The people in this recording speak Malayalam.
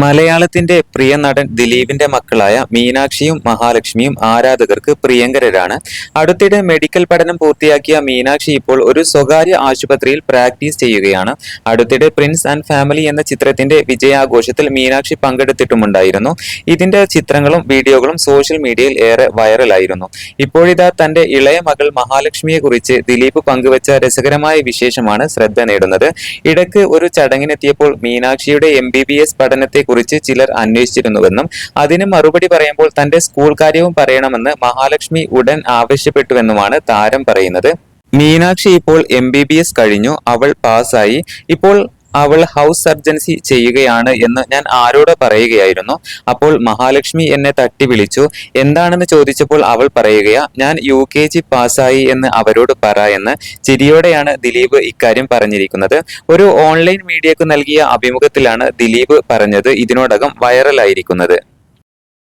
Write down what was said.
മലയാളത്തിന്റെ പ്രിയ നടൻ ദിലീപിന്റെ മക്കളായ മീനാക്ഷിയും മഹാലക്ഷ്മിയും ആരാധകർക്ക് പ്രിയങ്കരരാണ്. അടുത്തിടെ മെഡിക്കൽ പഠനം പൂർത്തിയാക്കിയ മീനാക്ഷി ഇപ്പോൾ ഒരു സ്വകാര്യ ആശുപത്രിയിൽ പ്രാക്ടീസ് ചെയ്യുകയാണ്. അടുത്തിടെ പ്രിൻസ് ആൻഡ് ഫാമിലി എന്ന ചിത്രത്തിന്റെ വിജയാഘോഷത്തിൽ മീനാക്ഷി പങ്കെടുത്തിട്ടുമുണ്ടായിരുന്നു. ഇതിന്റെ ചിത്രങ്ങളും വീഡിയോകളും സോഷ്യൽ മീഡിയയിൽ ഏറെ വൈറലായിരുന്നു. ഇപ്പോഴിതാ തന്റെ ഇളയ മകൾ മഹാലക്ഷ്മിയെ കുറിച്ച് ദിലീപ് പങ്കുവച്ച രസകരമായ വിശേഷമാണ് ശ്രദ്ധ നേടുന്നത്. ഇടയ്ക്ക് ഒരു ചടങ്ങിനെത്തിയപ്പോൾ മീനാക്ഷിയുടെ എം ബി ബി എസ് പഠനത്തെക്കുറിച്ച് ചിലർ അന്വേഷിച്ചിരുന്നുവെന്നും അതിന് മറുപടി പറയുമ്പോൾ തന്റെ സ്കൂൾ കാര്യവും പറയണമെന്ന് മഹാലക്ഷ്മി ഉടൻ ആവശ്യപ്പെട്ടുവെന്നുമാണ് താരം പറയുന്നത്. മീനാക്ഷി ഇപ്പോൾ എം ബി ബി എസ് കഴിഞ്ഞു. അവൾ പാസ്സായി. ഇപ്പോൾ അവൾ ഹൗസ് സർജൻസി ചെയ്യുകയാണ് എന്ന് ഞാൻ ആരോട് പറയുകയായിരുന്നു. അപ്പോൾ മഹാലക്ഷ്മി എന്നെ തട്ടി വിളിച്ചു. എന്താണെന്ന് ചോദിച്ചപ്പോൾ അവൾ പറയുകയാ ഞാൻ യു കെ ജി പാസ്സായി എന്ന് അവരോട് പറ എന്ന് ചിരിയോടെയാണ് ദിലീപ് ഇക്കാര്യം പറഞ്ഞിരിക്കുന്നത്. ഒരു ഓൺലൈൻ മീഡിയക്ക് നൽകിയ അഭിമുഖത്തിലാണ് ദിലീപ് പറഞ്ഞത്. ഇതിനോടകം വൈറലായിരിക്കുന്നത്